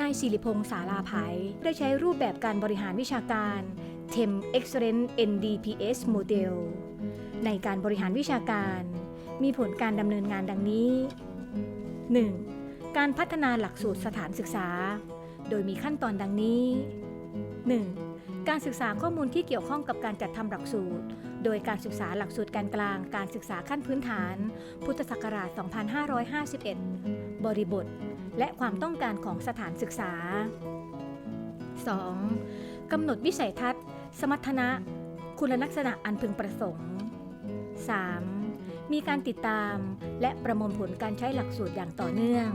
นายศิริพงษ์สาลาภัย ได้ใช้รูปแบบการบริหารวิชาการ TEM Excellent NDPS Model ในการบริหารวิชาการ มีผลการดำเนินงานดังนี้ 1. การพัฒนาหลักสูตรสถานศึกษา โดยมีขั้นตอนดังนี้ 1. การศึกษาข้อมูลที่เกี่ยวข้องกับการจัดทำหลักสูตร โดยการศึกษาหลักสูตรการกลาง การศึกษาขั้นพื้นฐาน พุทธศักราช 2551 บริบท และความต้องการของสถานศึกษา 2. กำหนดวิสัยทัศน์ สมรรถนะ คุณลักษณะอันพึงประสงค์ 3. มีการติดตามและประมวลผลการใช้หลักสูตรอย่างต่อเนื่อง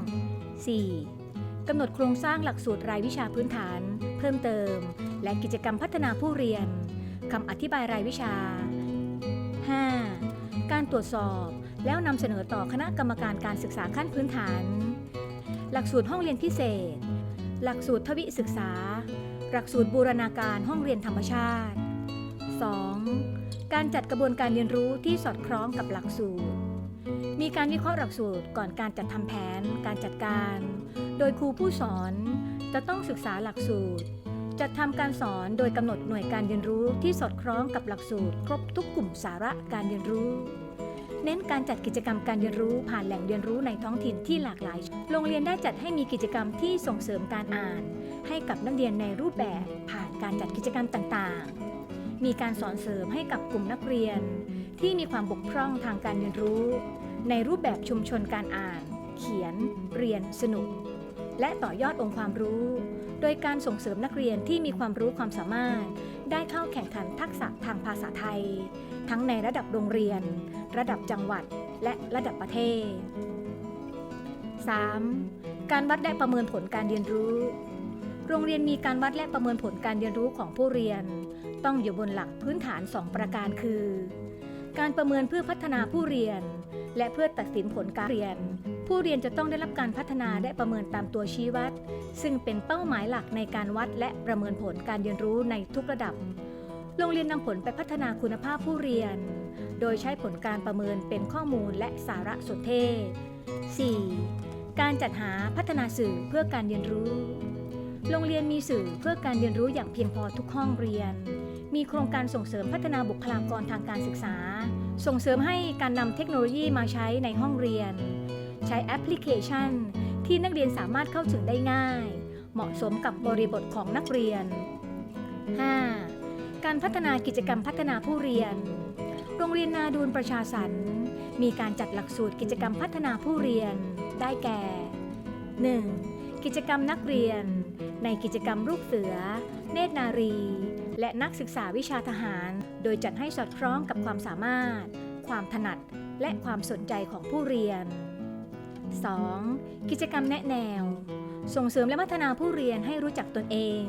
4. กำหนดโครงสร้างหลักสูตรรายวิชาพื้นฐาน เพิ่มเติม และกิจกรรมพัฒนาผู้เรียนคำอธิบายรายวิชา 5. การตรวจสอบแล้วนำเสนอต่อคณะกรรมการการศึกษาขั้นพื้นฐาน หลักสูตรห้องเรียนพิเศษ หลักสูตรทวิศึกษา หลักสูตรบูรณาการห้องเรียนธรรมชาติ 2. การจัดกระบวนการเรียนรู้ที่สอดคล้องกับหลักสูตร มีการวิเคราะห์หลักสูตรก่อนการจัดทำแผน การจัดการ โดยครูผู้สอนจะต้องศึกษาหลักสูตร จัดทำการสอนโดยกำหนดหน่วยการเรียนรู้ที่สอดคล้องกับหลักสูตร ครบทุกกลุ่มสาระการเรียนรู้ เน้นการจัดกิจกรรมการเรียนรู้ผ่านแหล่งเรียนรู้ในท้องถิ่นที่หลากหลาย โรงเรียนได้จัดให้มีกิจกรรมที่ส่งเสริมการอ่าน ให้กับนักเรียนในรูปแบบผ่านการจัดกิจกรรมต่างๆ มีการสอนเสริมให้กับกลุ่มนักเรียน ที่มีความบกพร่องทางการเรียนรู้ ในรูปแบบชุมชนการอ่าน เขียน เรียน สนุก และต่อยอดองค์ความรู้ โดยการส่งเสริมนักเรียนที่มีความรู้ความสามารถ ได้เข้าแข่งขันทักษะทางภาษาไทย ทั้งในระดับโรงเรียน ระดับจังหวัด และระดับประเทศ 3. การวัดและประเมินผลการเรียนรู้ โรงเรียนมีการวัดและประเมินผลการเรียนรู้ของผู้เรียน ต้องอยู่บนหลักพื้นฐาน 2 ประการคือ การประเมินเพื่อพัฒนาผู้เรียน และเพื่อตัดสินผลการเรียน ผู้เรียนจะต้องได้รับการพัฒนาและประเมินตามตัวชี้วัด ซึ่งเป็นเป้าหมายหลักในการวัดและประเมินผลการเรียนรู้ในทุกระดับ โรงเรียนนำผลไปพัฒนาคุณภาพผู้เรียน โดยใช้ผลการประเมินเป็นข้อมูลและสารสนเทศ 4. การจัดหาพัฒนาสื่อเพื่อการเรียนรู้ โรงเรียนมีสื่อเพื่อการเรียนรู้อย่างเพียงพอทุกห้องเรียน มีโครงการส่งเสริมพัฒนาบุคลากรทางการศึกษา ส่งเสริมให้การนำเทคโนโลยีมาใช้ในห้องเรียน ใช้แอปพลิเคชัน ที่นักเรียนสามารถเข้าถึงได้ง่าย เหมาะสมกับบริบทของนักเรียน 5. การพัฒนากิจกรรมพัฒนาผู้เรียน โรงเรียนนาดูนประชาสรรมีการจัดหลักสูตรกิจกรรมพัฒนาผู้เรียน ได้แก่ 1. กิจกรรมนักเรียน ในกิจกรรมลูกเสือ เนตรนารี และนักศึกษาวิชาทหาร โดยจัดให้สอดคล้องกับความสามารถ ความถนัด และความสนใจของผู้เรียน 2. กิจกรรมแนะแนว ส่งเสริมและพัฒนาผู้เรียนให้รู้จักตนเอง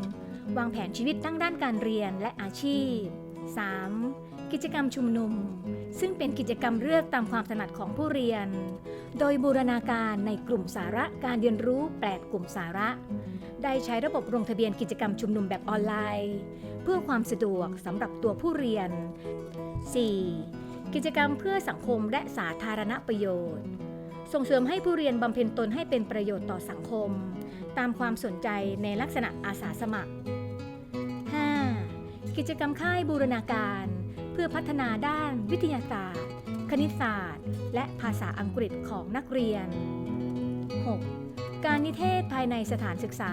วางแผนชีวิตทั้งด้านการเรียนและอาชีพ 3. กิจกรรมชุมนุม ซึ่งเป็นกิจกรรมเลือกตามความถนัดของผู้เรียน โดยบูรณาการในกลุ่มสาระการเรียนรู้ 8 กลุ่มสาระ ได้ใช้ระบบลงทะเบียนกิจกรรมชุมนุมแบบออนไลน์ เพื่อความสะดวกสำหรับตัวผู้เรียน 4. กิจกรรมเพื่อสังคมและสาธารณประโยชน์ ส่งเสริมให้ผู้เรียนบำเพ็ญตนให้เป็นประโยชน์ต่อสังคม ตามความสนใจในลักษณะอาสาสมัคร 5. กิจกรรมค่ายบูรณาการ เพื่อพัฒนาด้านวิทยาศาสตร์ คณิตศาสตร์ และภาษาอังกฤษของนักเรียน 6. การนิเทศภายในสถานศึกษา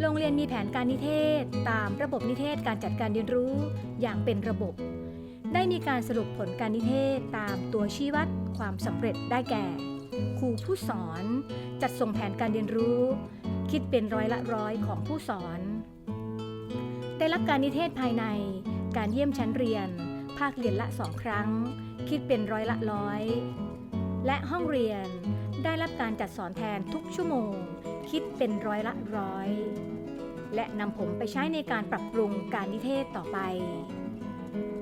โรงเรียนมีแผนการนิเทศ ตามระบบนิเทศการจัดการเรียนรู้อย่างเป็นระบบ ได้มีการสรุปผลการนิเทศตามตัวชี้วัดความสำเร็จได้แก่ ครูผู้สอน จัดส่งแผนการเรียนรู้ คิดเป็นร้อยละร้อยของผู้สอน ได้รับการนิเทศภายใน การเยี่ยมชั้นเรียน ภาคเรียนละสองครั้ง คิดเป็นร้อยละร้อย และห้องเรียนได้รับการจัดสอนแทนทุกชั่วโมง คิดเป็นร้อยละร้อย และนำผมไปใช้ในการปรับปรุงการนิเทศต่อไป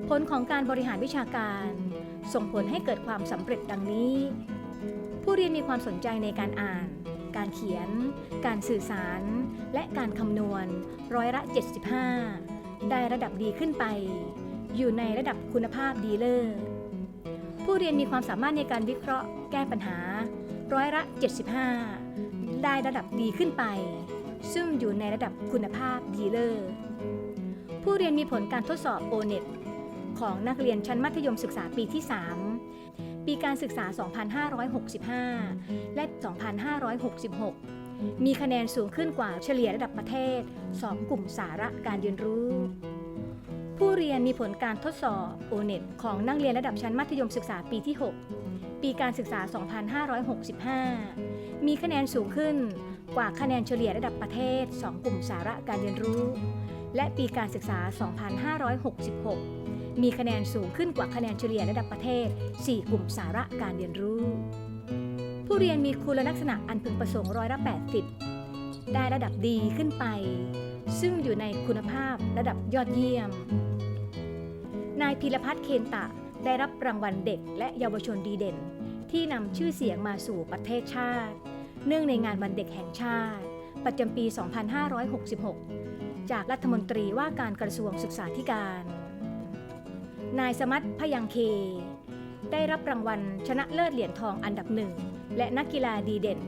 ผลของการบริหารวิชาการ ส่งผลให้เกิดความสำเร็จดังนี้ ผู้เรียนมีความสนใจในการอ่าน การเขียน การสื่อสาร และการคำนวณร้อยละ 75 ได้ระดับดีขึ้นไป อยู่ในระดับคุณภาพดีเลิศผู้เรียนมีความสามารถในการวิเคราะห์ แก้ปัญหา ร้อยละ 75 ได้ระดับดีขึ้นไป ซึ่งอยู่ในระดับคุณภาพดีเลิศผู้เรียนมีผลการทดสอบ o n e t ของนักเรียนชั้นมัธยมศึกษาปีที่ 3 ปีการศึกษา 2565 และ 2566 มีคะแนนสูงขึ้นกว่าเฉลี่ยระดับประเทศ 2 กลุ่มสาระการเรียนรู้ ผู้เรียนมีผลการทดสอบ o n e t ของนักเรียนระดับชั้นมัธยมศึกษาปีที่ 6 ปีการศึกษา 2565 มีคะแนนสูงขึ้นกว่าคะแนนเฉลี่ยระดับประเทศ 2 กลุ่มสาระการเรียนรู้ และปีการศึกษา 2566 มีคะแนนสูงขึ้นกว่าคะแนนเฉลี่ยระดับประเทศ 4 กลุ่มสาระการเรียนรู้ ผู้เรียนมีคุณลักษณะอันพึงประสงค์ร้อยละ 80 ได้ระดับดีขึ้นไป ซึ่งอยู่ในคุณภาพระดับยอดเยี่ยม นายพีรพัฒน์เคนตะได้รับรางวัลเด็กและเยาวชนดีเด่น ที่นำชื่อเสียงมาสู่ประเทศชาติ เนื่องในงานวันเด็กแห่งชาติ ประจำปี 2566 จากรัฐมนตรีว่าการกระทรวงศึกษาธิการ นายสมัตพยังเค ได้รับรางวัลชนะเลิศเหรียญทองอันดับหนึ่ง และนักกีฬาดีเด่น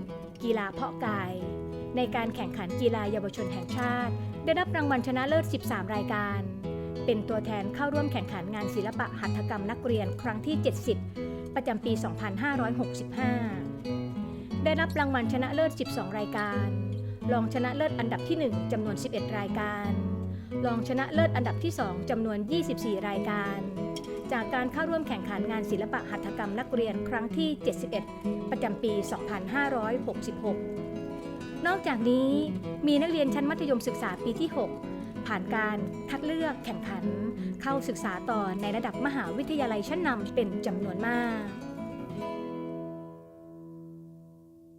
กีฬาเพาะกาย ในการแข่งขันกีฬาเยาวชนแห่งชาติ ได้รับรางวัลชนะเลิศ 13 รายการ เป็นตัวแทนเข้าร่วมแข่งขันงานศิลปะหัตถกรรมนักเรียนครั้งที่ 70 ประจำปี 2565 ได้รับรางวัลชนะเลิศ 12 รายการ รองชนะเลิศอันดับที่ 1จำนวน 11 รายการ รองชนะเลิศอันดับที่ 2จำนวน 24 รายการ จากการเข้าร่วมแข่งขันงานศิลปะหัตถกรรมนักเรียนครั้งที่ 71 ประจำปี 2566 นอกจากนี้มีนักเรียนชั้นมัธยมศึกษาปีที่ 6 ผ่านการคัดเลือกแข่งขัน เข้าศึกษาต่อในระดับมหาวิทยาลัยชั้นนำเป็นจำนวนมาก